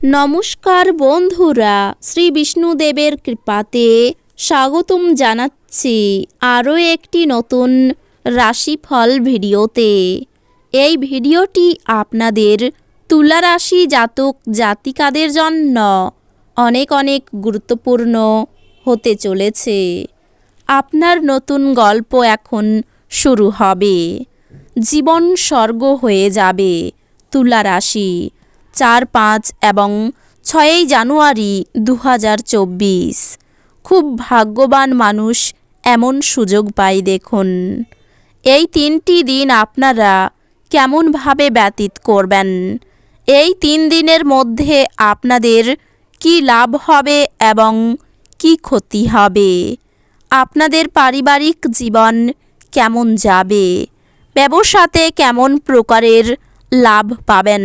নমস্কার বন্ধুরা, শ্রী বিষ্ণুদেবের কৃপাতে স্বাগতম জানাচ্ছি আরও একটি নতুন রাশিফল ভিডিওতে। এই ভিডিওটি আপনাদের তুলা রাশি জাতক জাতিকাদের জন্য অনেক অনেক গুরুত্বপূর্ণ হতে চলেছে। আপনার নতুন গল্প এখন শুরু হবে। জীবন স্বর্গ হয়ে যাবে তুলা রাশি চার পাঁচ এবং ছয়ই জানুয়ারি দু হাজার চব্বিশ। খুব ভাগ্যবান মানুষ এমন সুযোগ পায় দেখুন। এই তিনটি দিন আপনারা কেমনভাবে ব্যতীত করবেন? এই তিন দিনের মধ্যে আপনাদের কি লাভ হবে এবং কি ক্ষতি হবে? আপনাদের পারিবারিক জীবন কেমন যাবে? ব্যবসাতে কেমন প্রকারের লাভ পাবেন?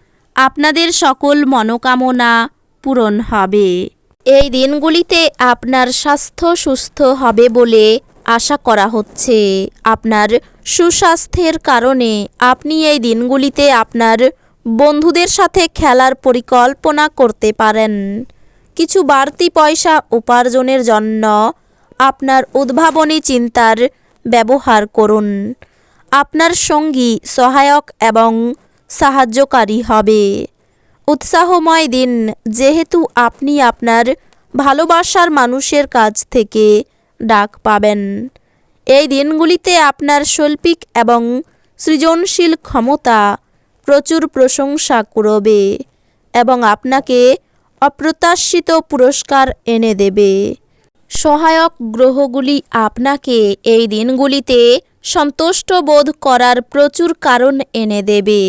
আপনাদের সকল মনোকামনা পূরণ হবে। এই দিনগুলিতে আপনার স্বাস্থ্য সুস্থ হবে বলে আশা করা হচ্ছে। আপনার সুস্বাস্থ্যের কারণে আপনি এই দিনগুলিতে আপনার বন্ধুদের সাথে খেলার পরিকল্পনা করতে পারেন। কিছু বাড়তি পয়সা উপার্জনের জন্য আপনার উদ্ভাবনী চিন্তার ব্যবহার করুন। আপনার সঙ্গী সহায়ক এবং সাহায্যকারী হবে। উৎসাহময় দিন যেহেতু আপনি আপনার ভালোবাসার মানুষের কাছ থেকে ডাক পাবেন। এই দিনগুলিতে আপনার শৈল্পিক এবং সৃজনশীল ক্ষমতা প্রচুর প্রশংসা করবে এবং আপনাকে অপ্রত্যাশিত পুরস্কার এনে দেবে। সহায়ক গ্রহগুলি আপনাকে এই দিনগুলিতে সন্তুষ্ট বোধ করার প্রচুর কারণ এনে দেবে।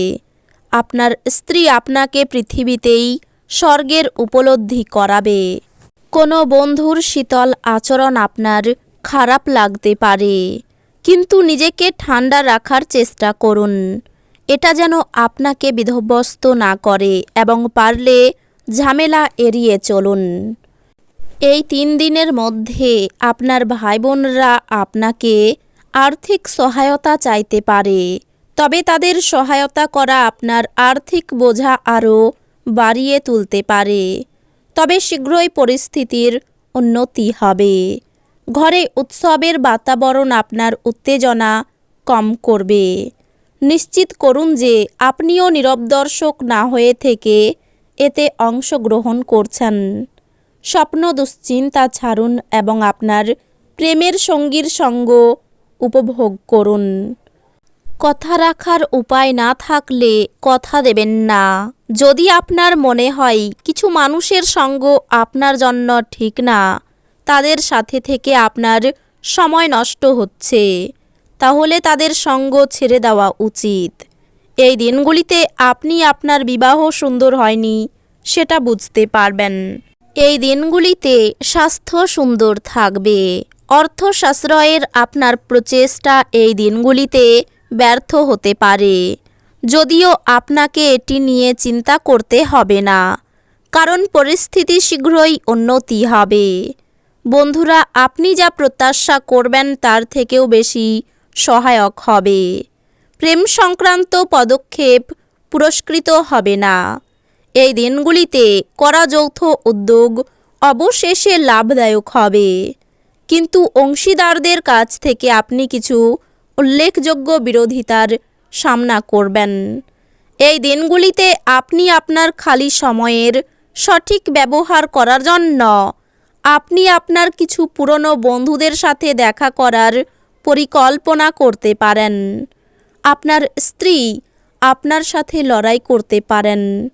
আপনার স্ত্রী আপনাকে পৃথিবীতেই স্বর্গের উপলব্ধি করাবে। কোনো বন্ধুর শীতল আচরণ আপনার খারাপ লাগতে পারে। কিন্তু নিজেকে ঠান্ডা রাখার চেষ্টা করুন। এটা যেন আপনাকে বিধ্বস্ত না করে এবং পারলে ঝামেলা এড়িয়ে চলুন। এই তিন দিনের মধ্যে আপনার ভাই বোনরা আপনাকে আর্থিক সহায়তা চাইতে পারে। তবে তাদের সহায়তা করা আপনার আর্থিক বোঝা আরও বাড়িয়ে তুলতে পারে। তবে শীঘ্রই পরিস্থিতির উন্নতি হবে। ঘরে উৎসবের বাতাবরণ আপনার উত্তেজনা কম করবে। নিশ্চিত করুন যে আপনিও নীরব দর্শক না হয়ে থেকে এতে অংশগ্রহণ করছেন। স্বপ্ন দুশ্চিন্তা ছাড়ুন এবং আপনার প্রেমের সঙ্গীর সঙ্গ উপভোগ করুন। কথা রাখার উপায় না থাকলে কথা দেবেন না। যদি আপনার মনে হয় কিছু মানুষের সঙ্গ আপনার জন্য ঠিক না, তাদের সাথে থেকে আপনার সময় নষ্ট হচ্ছে। তাহলে তাদের সঙ্গ ছেড়ে দেওয়া উচিত। এই দিনগুলিতে আপনি আপনার বিবাহ সুন্দর হয়নি, সেটা বুঝতে পারবেন। এই দিনগুলিতে স্বাস্থ্য সুন্দর থাকবে। অর্থ সাশ্রয়ের আপনার প্রচেষ্টা এই দিনগুলিতে ব্যর্থ হতে পারে। যদিও আপনাকে এটি নিয়ে চিন্তা করতে হবে না, কারণ পরিস্থিতি শীঘ্রই উন্নতি হবে। বন্ধুরা, আপনি যা প্রত্যাশা করবেন তার থেকেও বেশি সহায়ক হবে। প্রেম সংক্রান্ত পদক্ষেপ পুরস্কৃত হবে না। এই দিনগুলিতে করা যৌথ উদ্যোগ অবশেষে লাভদায়ক হবে। কিন্তু অংশীদারদের কাছ থেকে আপনি কিছু উল্লেখযোগ্য বিরোধিতার সামনা করবেন। এই দিনগুলিতে আপনি আপনার খালি সময়ের সঠিক ব্যবহার করার জন্য আপনি আপনার কিছু পুরনো বন্ধুদের সাথে দেখা করার পরিকল্পনা করতে পারেন। আপনার স্ত্রী আপনার সাথে লড়াই করতে পারেন।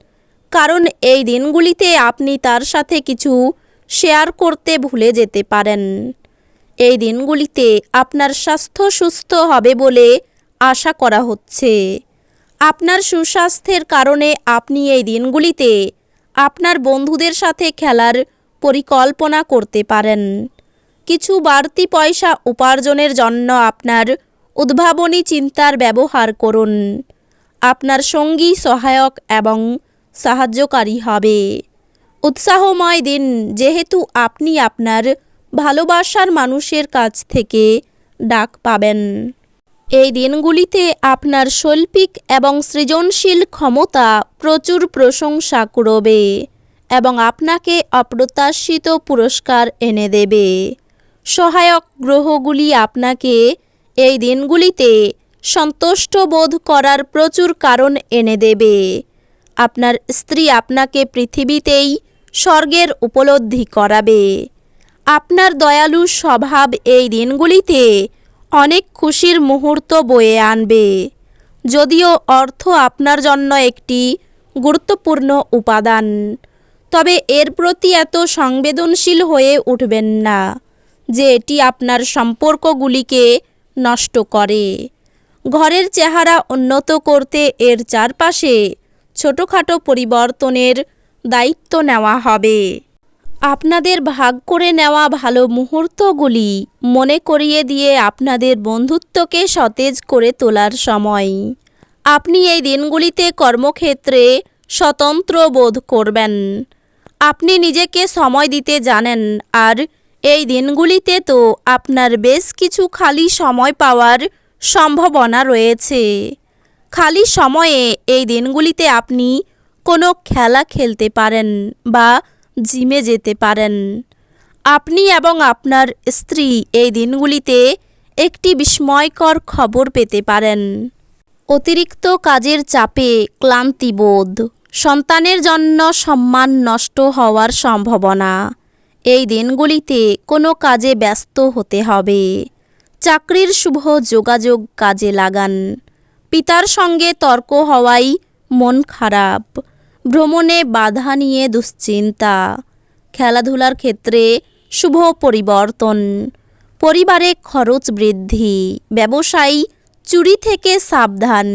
কারণ এই দিনগুলিতে আপনি তার সাথে কিছু শেয়ার করতে ভুলে যেতে পারেন। এই দিনগুলিতে আপনার স্বাস্থ্য সুস্থ হবে বলে আশা করা হচ্ছে। আপনার সুস্বাস্থ্যের কারণে আপনি এই দিনগুলিতে আপনার বন্ধুদের সাথে খেলার পরিকল্পনা করতে পারেন। কিছু বাড়তি পয়সা উপার্জনের জন্য আপনার উদ্ভাবনী চিন্তার ব্যবহার করুন। আপনার সঙ্গী সহায়ক এবং সাহায্যকারী হবে। উৎসাহময় দিন যেহেতু আপনি আপনার ভালোবাসার মানুষের কাছ থেকে ডাক পাবেন। এই দিনগুলিতে আপনার শৈল্পিক এবং সৃজনশীল ক্ষমতা প্রচুর প্রশংসা করবে এবং আপনাকে অপ্রত্যাশিত পুরস্কার এনে দেবে। সহায়ক গ্রহগুলি আপনাকে এই দিনগুলিতে সন্তুষ্ট বোধ করার প্রচুর কারণ এনে দেবে। আপনার স্ত্রী আপনাকে পৃথিবীতেই স্বর্গের উপলব্ধি করাবে। আপনার দয়ালু স্বভাব এই দিনগুলিতে অনেক খুশির মুহূর্ত বয়ে আনবে। যদিও অর্থ আপনার জন্য একটি গুরুত্বপূর্ণ উপাদান, তবে এর প্রতি এত সংবেদনশীল হয়ে উঠবেন না যে এটি আপনার সম্পর্কগুলিকে নষ্ট করে। ঘরের চেহারা উন্নত করতে এর চারপাশে ছোটোখাটো পরিবর্তনের দায়িত্ব নেওয়া হবে। আপনাদের ভাগ করে নেওয়া ভালো মুহূর্তগুলি মনে করিয়ে দিয়ে আপনাদের বন্ধুত্বকে সতেজ করে তোলার সময়। আপনি এই দিনগুলিতে কর্মক্ষেত্রে স্বতন্ত্র বোধ করবেন। আপনি নিজেকে সময় দিতে জানেন, আর এই দিনগুলিতে তো আপনার বেশ কিছু খালি সময় পাওয়ার সম্ভাবনা রয়েছে। খালি সময়ে এই দিনগুলিতে আপনি কোনো খেলা খেলতে পারেন বা জিমে যেতে পারেন। আপনি এবং আপনার স্ত্রী এই দিনগুলিতে একটি বিস্ময়কর খবর পেতে পারেন। অতিরিক্ত কাজের চাপে ক্লান্তিবোধ, সন্তানের জন্য সম্মান নষ্ট হওয়ার সম্ভাবনা। এই দিনগুলিতে কোনো কাজে ব্যস্ত হতে হবে। চাকরির শুভ যোগাযোগ কাজে লাগান। পিতার সঙ্গে তর্ক হওয়াই মন খারাপ। ভ্রমণে বাধা নিয়ে দুশ্চিন্তা, খেলাধুলার ক্ষেত্রে শুভ পরিবর্তন, পরিবারে খরচ বৃদ্ধি, ব্যবসায়ী চুরি থেকে সাবধান,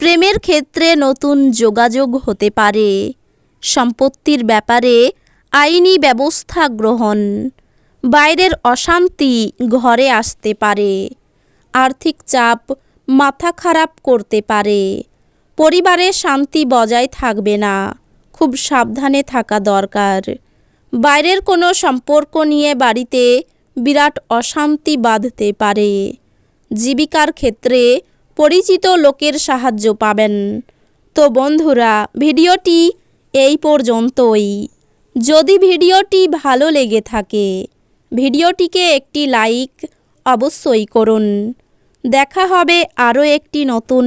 প্রেমের ক্ষেত্রে নতুন যোগাযোগ হতে পারে, সম্পত্তির ব্যাপারে আইনি ব্যবস্থা গ্রহণ, বাইরের অশান্তি ঘরে আসতে পারে, আর্থিক চাপ মাথা খারাপ করতে পারে। পরিবারে শান্তি বজায় থাকবে না। খুব সাবধানে থাকা দরকার। বাইরের কোনো সম্পর্ক নিয়ে বাড়িতে বিরাট অশান্তি বাঁধতে পারে। জীবিকার ক্ষেত্রে পরিচিত লোকের সাহায্য পাবেন। তো বন্ধুরা, ভিডিওটি এই পর্যন্তই। যদি ভিডিওটি ভালো লেগে থাকে, ভিডিওটিকে একটি লাইক অবশ্যই করুন। দেখা হবে আরও একটি নতুন